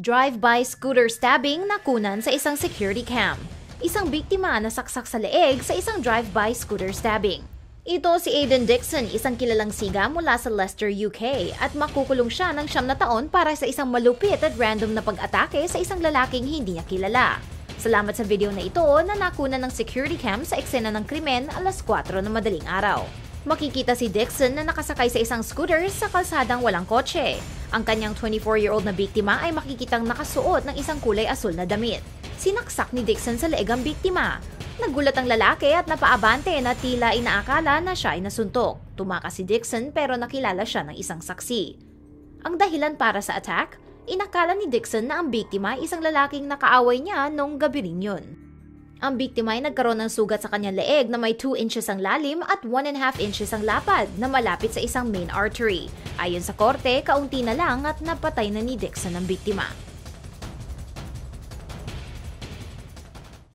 Drive-by scooter stabbing nakunan sa isang security cam. Isang biktima na saksak sa leeg sa isang drive-by scooter stabbing. Ito si Aiden Dixon, isang kilalang siga mula sa Leicester, UK at makukulong siya ng siyam na taon para sa isang malupit at random na pag-atake sa isang lalaking hindi niya kilala. Salamat sa video na ito na nakunan ng security cam sa eksena ng krimen alas 4 ng madaling araw. Makikita si Dixon na nakasakay sa isang scooter sa kalsadang walang kotse. Ang kanyang 24-year-old na biktima ay makikitang nakasuot ng isang kulay asul na damit. Sinaksak ni Dixon sa leeg ang biktima. Nagulat ang lalaki at napaabante na tila inaakala na siya ay nasuntok. Tumakas si Dixon pero nakilala siya ng isang saksi. Ang dahilan para sa attack? Inakala ni Dixon na ang biktima ay isang lalaking nakaaway niya nung gabi rin yun. Ang biktima ay nagkaroon ng sugat sa kanyang leeg na may 2 inches ang lalim at 1.5 inches ang lapad na malapit sa isang main artery. Ayon sa korte, kaunti na lang at napatay na ni Dixon ang biktima.